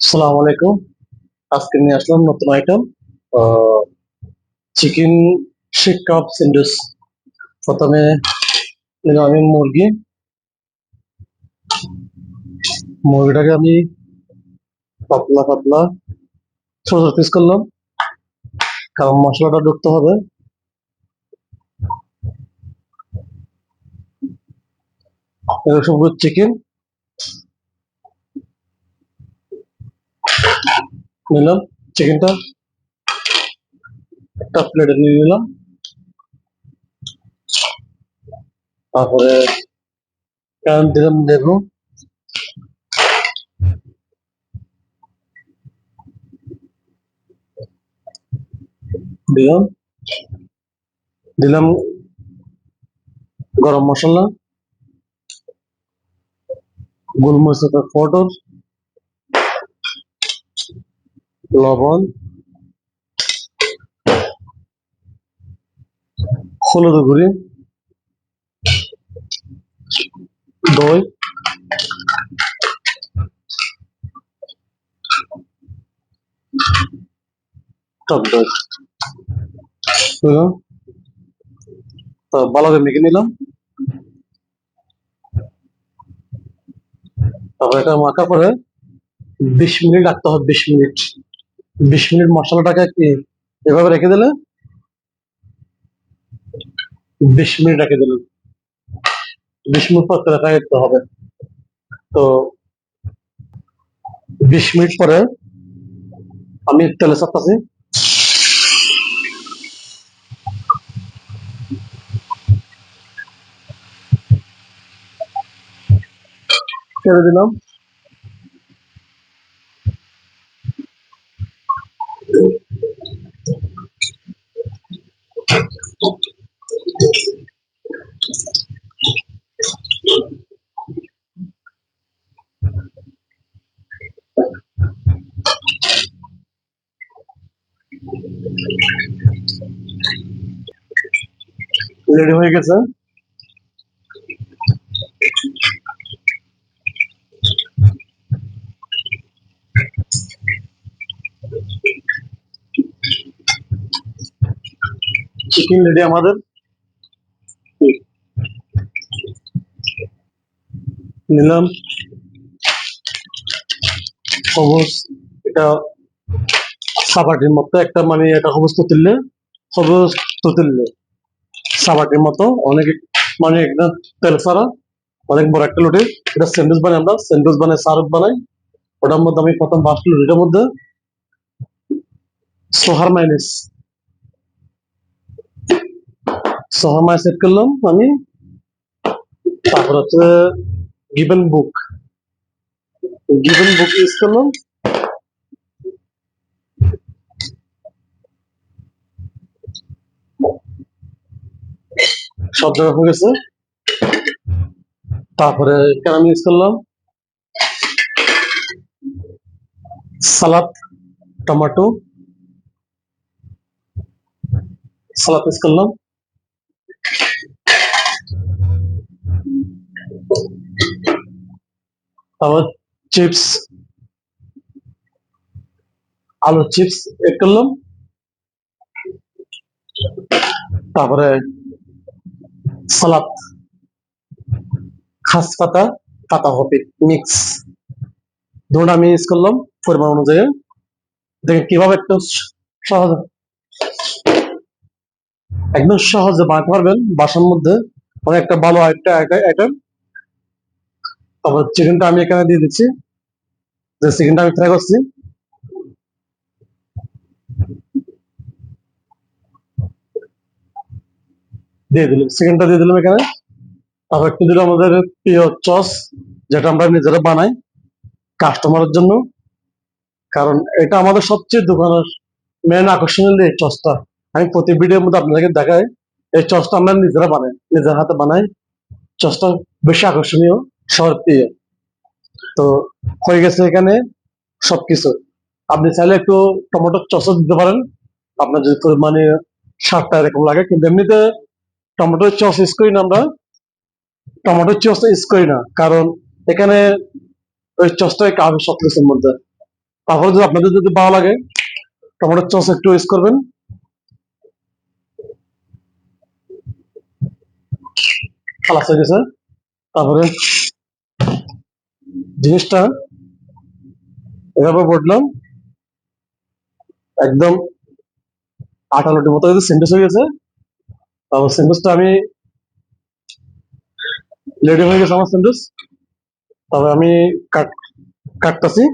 আসসালামু আলাইকুম। আজকে নিয়ে আসলাম নতুন item chicken seekh cup sandwich প্রথমে নিলাম আমি মুরগি। মুরগিটাকে আমি পাতলা পাতলা ছোট ছোট পিস করলাম, কারণ মশলাটা ঢুকতে হবে। এগুলো সবগুলো চিকেন নিলাম চিকেনটা একটা প্লেটে নিয়ে নিলাম। তারপরে প্যান দিলাম, লেবু। দিলাম। দিলাম গরম মশলা। গোলমরিচের পাউডার লবণ, হলুদ গুঁড়ি, দই, টক দই। তো ভালো করে মেখে নিলাম। তারপর এটা মাখা পরে বিশ মিনিট রাখতে হবে, বিশ মিনিট। বিশ মিনিট মশলাটাকে কি এভাবে রেখে দিলে? বিশ মিনিট রেখে দিলেন বিশ মিনিট পর তেলে রাখতে হবে। তো বিশ মিনিট পরে আমি তেলে চাপতাছি ছেড়ে দিলাম। রেডি হয়ে গেছে? চিকেন রেডি আমাদের? নিলাম। সবুজ এটা সাবাটির মতো একটা মানে এটা সবুজ তুললে সবুজ তুললে। সাবাটির মতো অনেক মানে একদম তেল ছাড়া, অনেক বড় একটা লুটি এটা স্যান্ডউইচ বানাই আমরা স্যান্ডউইচ বানাই সারুপ বানাই। ওটার মধ্যে আমি প্রথম বাস লুটিটার মধ্যে সোহার মাইনিস সোহার মাইনিস সেট করলাম আমি। তারপর হচ্ছে গিভেন বুক। গিভেন বুক ইউজ করলাম। সব জায়গা হয়ে গেছে তারপরে আমি ইউজ করলাম? সালাদ, টমেটো, সালাদ ইউজ করলাম। তারপর চিপস আলু চিপস এড করলাম। তারপরে সালাদ, খাস পাতা পাতা হবে মিক্স ধরুন আমি ইউজ করলাম পরিমাণ অনুযায়ী। দেখেন কীভাবে একটু সহজ একদম সহজে বানাতে পারবেন বাসার মধ্যে। অনেক একটা ভালো একটা আইটেম তারপর চিকেনটা আমি এখানে দিয়ে দিচ্ছি। যে চিকেনটা আমি ফ্রাই করছি। দিয়ে দিলাম। চিকেনটা দিয়ে দিলাম এখানে। তারপর একটু দিলাম আমাদের প্রিয় চস যেটা আমরা নিজেরা বানাই কাস্টমারের জন্য। কারণ এটা আমাদের সবচেয়ে দোকানের মেন আকর্ষণীয় এই চসটা আমি প্রতি ভিডিওর মধ্যে আপনাদেরকে দেখাই, এই চসটা আমরা নিজেরা বানাই, নিজের হাতে বানাই। চসটা বেশি আকর্ষণীয়, সবার প্রিয়। তো হয়ে গেছে এখানে সবকিছু। আপনি চাইলে একটু টমেটোর চসও দিতে পারেন। আপনার যদি মানে স্বাদটা এরকম লাগে, কিন্তু এমনিতে টমেটোর চস ইউজ করি না আমরা টমেটোর চস ইউজ করি না, কারণ এখানে ওই চসটাই কাবে সব কিছুর মধ্যে। তারপরে যদি আপনাদের যদি ভালো লাগে টমেটোর চস একটু ইউজ করবেন। তারপরে জিনিসটা এভাবে বললাম একদম আটালোটির মতো যদি সেন্টেস হয়ে গেছে। তারপর সেন্টেসটা আমি রেডি হয়ে গেছে আমার সেন্টেস তবে আমি কাট কাটতেছি।